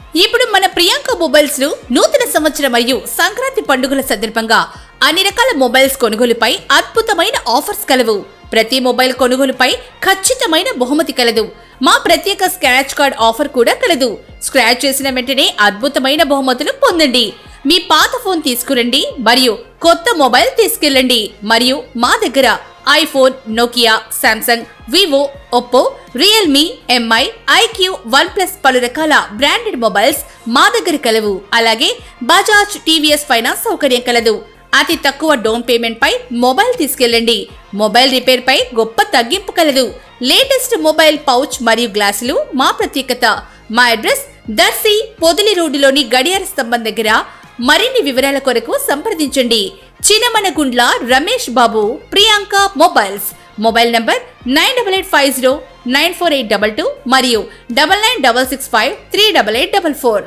ఇప్పుడు మన ప్రియాంక మొబైల్స్ను నూతన సంవత్సరం మరియు సంక్రాంతి పండుగల సందర్భంగా అన్ని రకాల మొబైల్స్ కొనుగోలుపై అద్భుతమైన ఆఫర్స్ కలవు. ప్రతి మొబైల్ కొనుగోలుపై ఖచ్చితమైన బహుమతి కలదు. మా ప్రత్యేక స్క్రాచ్ కార్డ్ ఆఫర్ కూడా కలదు. స్క్రాచ్ చేసిన వెంటనే అద్భుతమైన బహుమతులు పొందండి. మీ పాత ఫోన్ తీసుకురండి మరియు కొత్త మొబైల్ తీసుకెళ్ళండి. మరియు మా దగ్గర iPhone Nokia Samsung Vivo Oppo Realme Mi iQOO OnePlus పలు రకాల బ్రాండెడ్ మొబైల్స్ మా దగ్గర కలవు. అలాగే బజాజ్ టీవీఎస్ ఫైనాన్స్ సౌకర్యం కలదు. అతి తక్కువ డౌన్ పేమెంట్ పై మొబైల్ తీసుకెళ్ళండి. మొబైల్ రిపేర్ పై గొప్ప తగ్గింపు కలదు. లేటెస్ట్ మొబైల్ పౌచ్ మరియు గ్లాసులు మా ప్రత్యేకత. మా అడ్రస్ దర్శి పొదిలి రోడ్డులోని గడియార స్తంభం దగ్గర. మరిన్ని వివరాల కొరకు సంప్రదించండి. Chinamanagundla Ramesh Babu Priyanka mobiles. Mobile number nine double eight five zero nine four eight double two మరియు double nine double six five three double eight double four.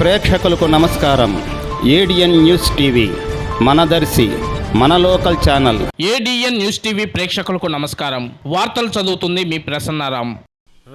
ప్రేక్షకులకు నమస్కారం. ఏడిఎన్ న్యూస్ టీవీ మనదర్శి మన local channel. ADN news TV ప్రేక్షకులకు నమస్కారం. వార్తలు చదువుతుంది మీ ప్రసన్నారాం.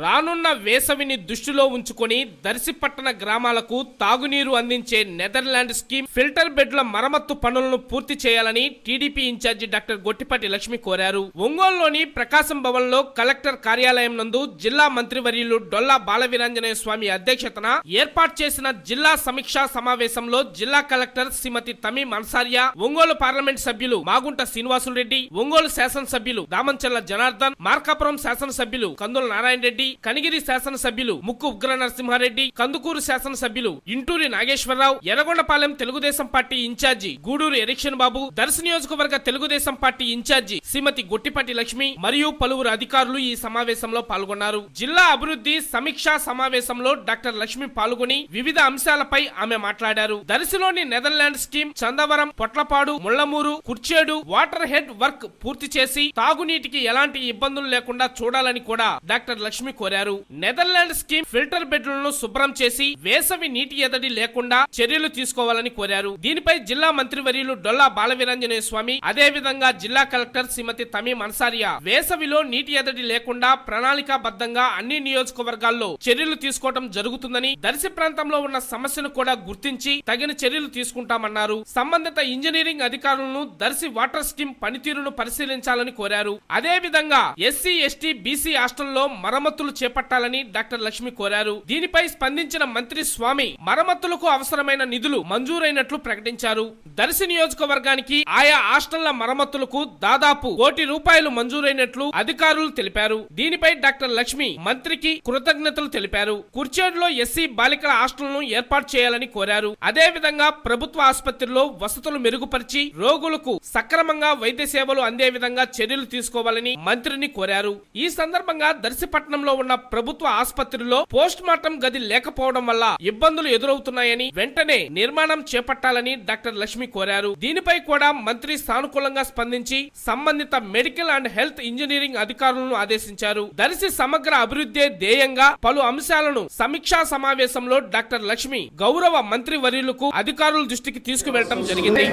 రానున్న వేసవిని దృష్టిలో ఉంచుకొని దర్శిపట్టణ గ్రామాలకు తాగునీరు అందించే నెదర్లాండ్ స్కీమ్ ఫిల్టర్ బెడ్ల మరమ్మత్తు పనులను పూర్తి చేయాలని TDP incharge doctor Gottipati Lakshmi కోరారు. ఒంగోలులోని ప్రకాశం భవన్లో కలెక్టర్ కార్యాలయం నందు జిల్లా మంత్రివర్యులు డొల్లా బాలవీరాంజనేయ స్వామి అధ్యక్షతన ఏర్పాటు చేసిన జిల్లా సమీక్షా సమావేశంలో జిల్లా కలెక్టర్ శ్రీమతి తమీం అన్సారియా ఒంగోలు పార్లమెంట్ సభ్యులు మాగుంట శ్రీనివాసులరెడ్డి ఒంగోలు శాసనసభ్యులు దామంచెల్ల జనార్దన్ మార్కాపురం శాసనసభ్యులు కందుల నారాయణ రెడ్డి కనిగిరి శాసనసభ్యులు ముక్కు ఉగ్ర నరసింహారెడ్డి కందుకూరు శాసనసభ్యులు ఇంటూరి నాగేశ్వరరావు ఎర్రగొండపాలెం తెలుగుదేశం పార్టీ ఇన్ఛార్జి గూడూరు ఎరిక్షన్ బాబు దర్శ నియోజకవర్గ తెలుగుదేశం పార్టీ ఇన్ఛార్జి శ్రీమతి గొట్టిపాటి లక్ష్మి మరియు పలువురు అధికారులు ఈ సమావేశంలో పాల్గొన్నారు. జిల్లా అభివృద్ధి సమీక్షా సమావేశంలో డాక్టర్ లక్ష్మి పాల్గొని వివిధ అంశాలపై ఆమె మాట్లాడారు. దర్శిలోని Netherland scheme Chandavaram Potlapadu Mullamuru Kurichedu water head work పూర్తి చేసి తాగునీటికి ఎలాంటి ఇబ్బందులు లేకుండా చూడాలని కూడా డాక్టర్ లక్ష్మి కోరారు. నెదర్లాండ్ స్కీమ్ ఫిల్టర్ బెడ్లను శుభ్రం చేసి వేసవి నీటి ఎదడి లేకుండా చర్యలు తీసుకోవాలని కోరారు. దీనిపై జిల్లా మంత్రివర్యులు డొల్లా బాలవీరాంజనేయ స్వామి అదే విధంగా జిల్లా కలెక్టర్ శ్రీమతి తమీం అన్సారియా వేసవిలో నీటి ఎదడి లేకుండా ప్రణాళికాబద్ధంగా అన్ని నియోజకవర్గాల్లో చర్యలు తీసుకోవడం జరుగుతుందని దర్శి ప్రాంతంలో ఉన్న సమస్యను కూడా గుర్తించి తగిన చర్యలు తీసుకుంటామన్నారు. సంబంధిత ఇంజనీరింగ్ అధికారులను దర్శి వాటర్ స్కీమ్ పనితీరును పరిశీలించాలని కోరారు. అదే విధంగా ఎస్సీ ఎస్టీ బీసీ హాస్టల్లో మరమ్మతులు చేపట్టాలని డాక్టర్ లక్ష్మి కోరారు. దీనిపై స్పందించిన మంత్రి స్వామి మరమ్మతులకు అవసరమైన నిధులు మంజూరైనట్లు ప్రకటించారు. దర్శి నియోజకవర్గానికి ఆయా హాస్టళ్ళ మరమ్మతులకు దాదాపు కోటి రూపాయలు మంజూరైనట్లు అధికారులు తెలిపారు. దీనిపై డాక్టర్ లక్ష్మి మంత్రికి కృతజ్ఞతలు తెలిపారు. కుర్చేడులో ఎస్సీ బాలికల హాస్టల్ను ఏర్పాటు చేయాలని కోరారు. అదే విధంగా ప్రభుత్వ ఆసుపత్రిలో వసతులు మెరుగుపరిచి రోగులకు సక్రమంగా వైద్య సేవలు అందే విధంగా చర్యలు తీసుకోవాలని మంత్రిని కోరారు. ఈ సందర్భంగా దర్శిపట్నంలో ఉన్న ప్రభుత్వ ఆసుపత్రిలో పోస్ట్ మార్టం గది లేకపోవడం వల్ల ఇబ్బందులు ఎదురవుతున్నాయని వెంటనే నిర్మాణం చేపట్టాలని డాక్టర్ లక్ష్మి కోరారు. దీనిపై కూడా మంత్రి సానుకూలంగా స్పందించి సంబంధిత మెడికల్ అండ్ హెల్త్ ఇంజనీరింగ్ అధికారులను ఆదేశించారు. దర్శి సమగ్ర అభివృద్ధి ధ్యేయంగా పలు అంశాలను సమీక్షా సమావేశంలో డాక్టర్ లక్ష్మి గౌరవ మంత్రి వర్యులకు అధికారుల దృష్టికి తీసుకువెళ్ళటం జరిగింది.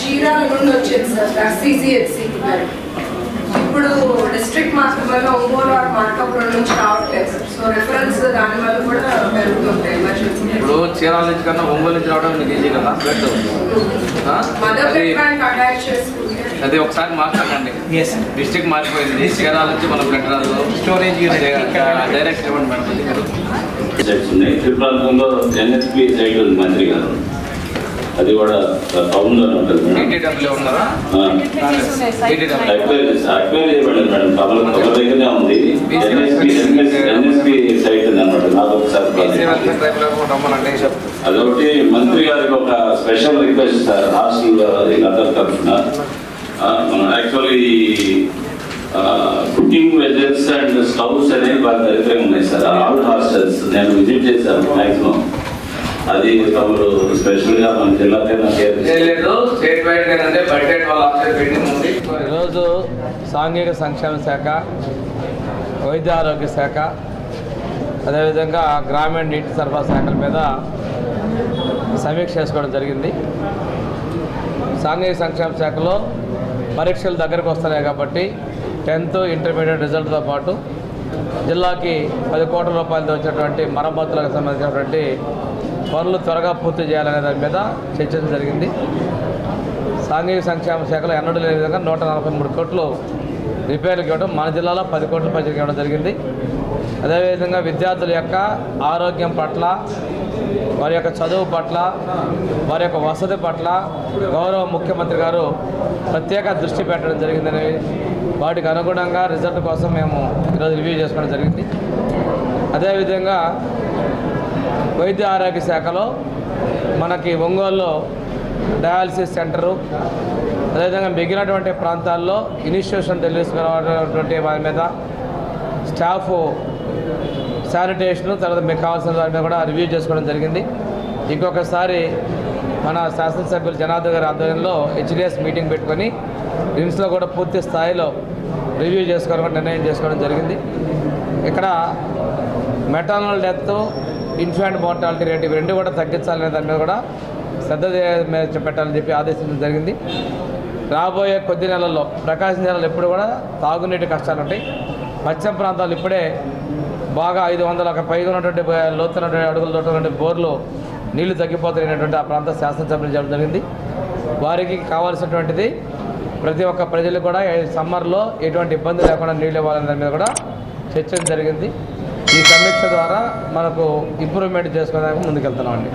చీరాల నుండి వచ్చింది సార్ సిసిహెచ్సి డిస్ట్రిక్ట్ మాత్రమే ఒంగోలు ఆర్ మార్కాపురం నుంచి రావట్లేదు. సార్ సో రిఫరెన్స్ దాని వల్ల కూడా పెరుగుతుంటాయి ఎమర్జెన్సీ ఇప్పుడు చీరాల నుంచి కన్నా ఒంగోలు నుంచి రావడం నీకు ఈజీ కదా? బ్లడ్? మదర్ అది ప్లేట్ బ్యాంక్ అటాచ్ చేసుకుంటే అది ఒకసారి మాట్లాడండి. డిస్ట్రిక్ట్ మారిపోయింది. చీరాల నుంచి మన బ్లడ్ రాదు స్టోరేజ్ డైరెక్ట్ ఇవ్వండి మేడం ప్రాంతంలో ఎన్ఎస్పి ఉంది మంత్రి గారు. అది కూడా టౌన్లో ఉంటుంది అక్వైర్ చేయబడింది మేడం. కబల కబల దగ్గరనే ఉంది. ఎన్ఎస్పి సైట్ ఉంది. అనమాట నాకు ఒకసారి అదొకటి మంత్రి గారికి ఒక special request sir. Hostel other తరఫున. మనం actually cooking vessels and stoves అనేవి బాగా దరిద్రంగా ఉన్నాయి సార్. ఆల్ హాస్టల్స్ నేను విజిట్ చేశాను మాక్సిమం. అది తమరు స్పెషల్గా మన జిల్లా కన్నా కేర్ లేదు స్టేట్ వైడ్ అంటే బడ్జెట్ వాళ్ళ ఆఫీస్ పెండింగ్ ఉంది. ఈరోజు సాంఘిక సంక్షేమ శాఖ వైద్య ఆరోగ్య శాఖ అదేవిధంగా గ్రామీణ నీటి సరఫరా శాఖల మీద సమీక్ష చేసుకోవడం జరిగింది. సాంఘిక సంక్షేమ శాఖలో పరీక్షలు దగ్గరకు వస్తున్నాయి కాబట్టి టెన్త్ ఇంటర్మీడియట్ రిజల్ట్తో పాటు జిల్లాకి పది కోట్ల రూపాయలతో వచ్చినటువంటి మరమ్మతులకు సంబంధించినటువంటి పనులు త్వరగా పూర్తి చేయాలనే దాని మీద చర్చించడం జరిగింది. సాంఘిక సంక్షేమ శాఖలో ఎన్నడూ లేని విధంగా నూట నలభై మూడు కోట్లు రిపేర్లకు ఇవ్వడం మన జిల్లాలో పది కోట్ల పైసలకు ఇవ్వడం జరిగింది. అదేవిధంగా విద్యార్థుల యొక్క ఆరోగ్యం పట్ల వారి యొక్క చదువు పట్ల వారి యొక్క వసతి పట్ల గౌరవ ముఖ్యమంత్రి గారు ప్రత్యేక దృష్టి పెట్టడం జరిగిందని వాటికి అనుగుణంగా రిజల్ట్ కోసం మేము ఈరోజు రివ్యూ చేసుకోవడం జరిగింది. అదేవిధంగా వైద్య ఆరోగ్య శాఖలో మనకి ఒంగోలులో డయాలసిస్ సెంటరు అదేవిధంగా మిగిలినటువంటి ప్రాంతాల్లో ఇనిషియేషన్ తెలియజేసుకున్నటువంటి వారి మీద స్టాఫ్ శానిటేషన్ తర్వాత మీకు కావాల్సిన వారి మీద కూడా రివ్యూ చేసుకోవడం జరిగింది. ఇంకొకసారి మన శాసనసభ్యులు జనార్దన్ గారి ఆధ్వర్యంలో హెచ్డిఎస్ మీటింగ్ పెట్టుకొని రిమ్స్లో కూడా పూర్తి స్థాయిలో రివ్యూ చేసుకోవడం నిర్ణయం చేసుకోవడం జరిగింది. ఇక్కడ maternal death infant mortality rate ఇవి రెండు కూడా తగ్గించాలనే దాని మీద కూడా శ్రద్ధ పెట్టాలని చెప్పి ఆదేశించడం జరిగింది. రాబోయే కొద్ది నెలల్లో ప్రకాశం జిల్లాలో ఎప్పుడు కూడా తాగునీటి కష్టాలు ఉంటాయి. పశ్చిమ ప్రాంతాలు ఇప్పుడే బాగా ఐదు వందల పైగా ఉన్నటువంటి లోతున్నటువంటి అడుగులతో ఉన్నటువంటి బోర్లు నీళ్ళు తగ్గిపోతున్నటువంటి ఆ ప్రాంత శాసనసభ్యులు చెప్పడం జరిగింది. వారికి కావాల్సినటువంటిది ప్రతి ఒక్క ప్రజలు కూడా సమ్మర్లో ఎటువంటి ఇబ్బంది లేకుండా నీళ్ళు ఇవ్వాలనే దాని మీద కూడా చర్చ జరిగింది. ఈ సమీక్ష ద్వారా మనకు ఇంప్రూవ్మెంట్ చేసుకోవడానికి ముందుకెళ్తున్నామండి.